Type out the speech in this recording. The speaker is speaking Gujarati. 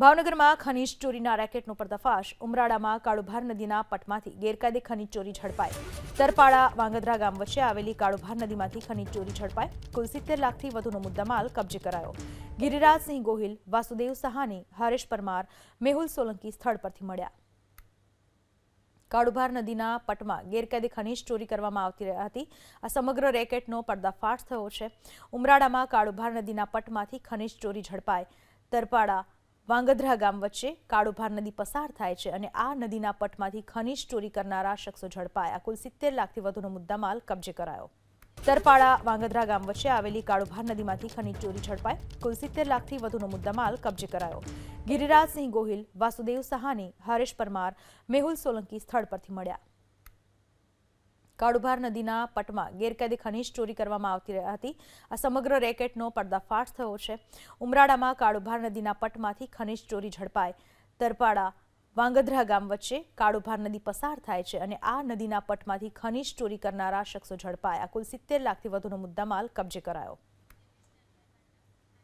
ભાવનગરમાં ખનીજ ચોરીના રેકેટનો પર્દાફાશ. ઉમરાળામાં કાળુભાર નદીના પટમાંથી ગેરકાયદે ખનીજ ચોરી ઝડપાઈ. તરપાડા વાંગધ્રા ગામ વચ્ચે આવેલી કાળુભાર નદીમાંથી ખનીજ ચોરી ઝડપાઈ. કુલ સિત્તેર લાખથી વધુનો મુદ્દામાલ કબજે કરાયો. ગિરિરાજસિંહ ગોહિલ, વાસુદેવ સહાની, હરેશ પરમાર, મેહુલ સોલંકી સ્થળ પરથી મળ્યા. કાળુભાર નદીના પટમાં ગેરકાયદે ખનીજ ચોરી કરવામાં આવતી હતી. આ સમગ્ર રેકેટનો પર્દાફાશ થયો છે. ઉમરાળામાં કાળુભાર નદીના પટમાંથી ખનીજ ચોરી ઝડપાય તરપાડા વાંગધ્રા ગામ વચ્ચે કાળુભાર નદી પસાર થાય છે અને આ નદીના પટમાંથી ખનીજ ચોરી કરનારા શખ્સો ઝડપાયા. કુલ સિત્તેર લાખથી વધુનો મુદ્દામાલ કબજે કરાયો. તરપાડા વાંગધ્રા ગામ વચ્ચે આવેલી કાળુભાર નદીમાંથી ખનીજ ચોરી ઝડપાઈ. કુલ સિત્તેર લાખથી વધુનો મુદ્દામાલ કબજે કરાયો. ગિરિરાજસિંહ ગોહિલ, વાસુદેવ સહાની, હરેશ પરમાર, મેહુલ સોલંકી સ્થળ પરથી મળ્યા. કાળુભાર નદીના પટમાં ગેરકાયદે ખનીજ ચોરી કરવામાં આવતી હતી. આ સમગ્ર રેકેટનો પર્દાફાશ થયો છે. ઉમરાળામાં કાળુભાર નદીના પટમાંથી ખનીજ ચોરી ઝડપાય તરપાડા, વાંગધ્રા ગામ વચ્ચે કાળુભાર નદી પસાર થાય છે અને આ નદીના પટમાંથી ખનીજ ચોરી કરનારા શખ્સો ઝડપાયા. કુલ સિત્તેર લાખથી વધુનો મુદ્દામાલ કબજે કરાયો.